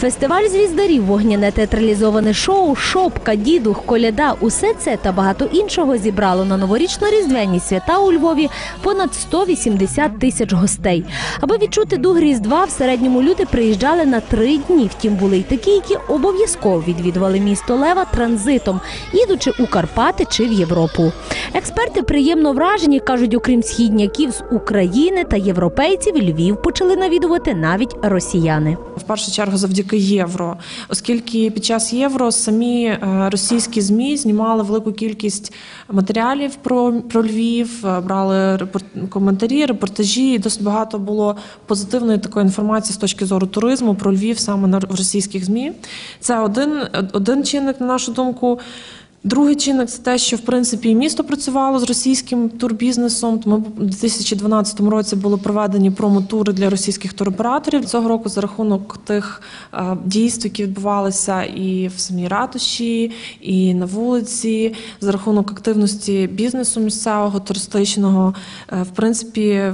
Фестиваль звіздарів, вогняне театралізоване шоу, шопка, дідух, коляда – усе це та багато іншого зібрало на новорічно-різдвяні свята у Львові понад 180 тисяч гостей. Аби відчути дух Різдва, в середньому люди приїжджали на три дні. Втім, були й такі, які обов'язково відвідували місто Лева транзитом, їдучи у Карпати чи в Європу. Експерти приємно вражені, кажуть, окрім східняків з України та європейців, Львів почали навідувати навіть росіяни. В першу чергу завдяки євро, оскільки під час євро самі е, російські змі знімали велику кількість матеріалів про, про Львів, е, брали репорт- коментарі, репортажі. І досить багато було позитивної такої інформації з точки зору туризму про Львів саме на російських змі. Це один, один чинник, на нашу думку. Другий чинник це те, що в принципі місто працювало з російським турбізнесом. Тому у 2012 році були проведені промотури для російських туроператорів. Цього року за рахунок тих е, дійств, які відбувалися і в самій ратуші, і на вулиці, за рахунок активності бізнесу місцевого, туристичного, е, в принципі.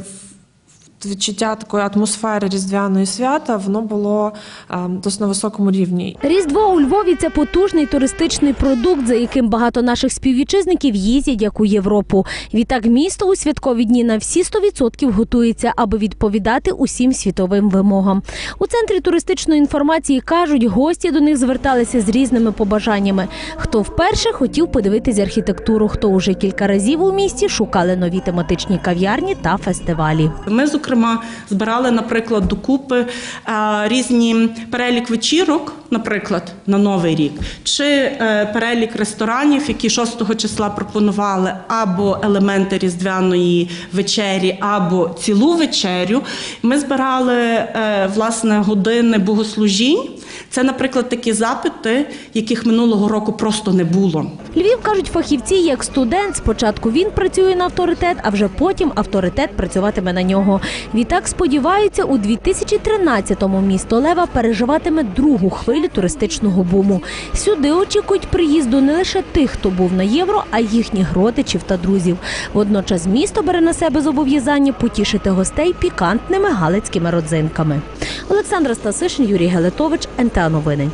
Відчуття такої атмосфери різдвяної свята воно було е, досить на високому рівні. Різдво у Львові це потужний туристичний продукт, за яким багато наших співвітчизників їздять як у Європу. Відтак місто у святкові дні на всі 100% готується, аби відповідати усім світовим вимогам. У центрі туристичної інформації кажуть, гості до них зверталися з різними побажаннями. Хто вперше хотів подивитись архітектуру, хто уже кілька разів у місті шукали нові тематичні кав'ярні та фестивалі. Ми, зокрема, збирали, наприклад, докупи е, різні перелік вечірок, наприклад, на Новий рік, чи е, перелік ресторанів, які 6 числа пропонували або елементи різдвяної вечері, або цілу вечерю. Ми збирали е, власне години богослужінь. Це, наприклад, такі запити, яких минулого року просто не було. Львів кажуть фахівці, як студент. Спочатку він працює на авторитет, а вже потім авторитет працюватиме на нього. Відтак сподіваються, у 2013-му місто Лева переживатиме другу хвилю туристичного буму. Сюди очікують приїзду не лише тих, хто був на євро, а їхніх родичів та друзів. Водночас місто бере на себе зобов'язання потішити гостей пікантними галицькими родзинками. Олександра Стасишин, Юрій Гелетович, НТА Новини.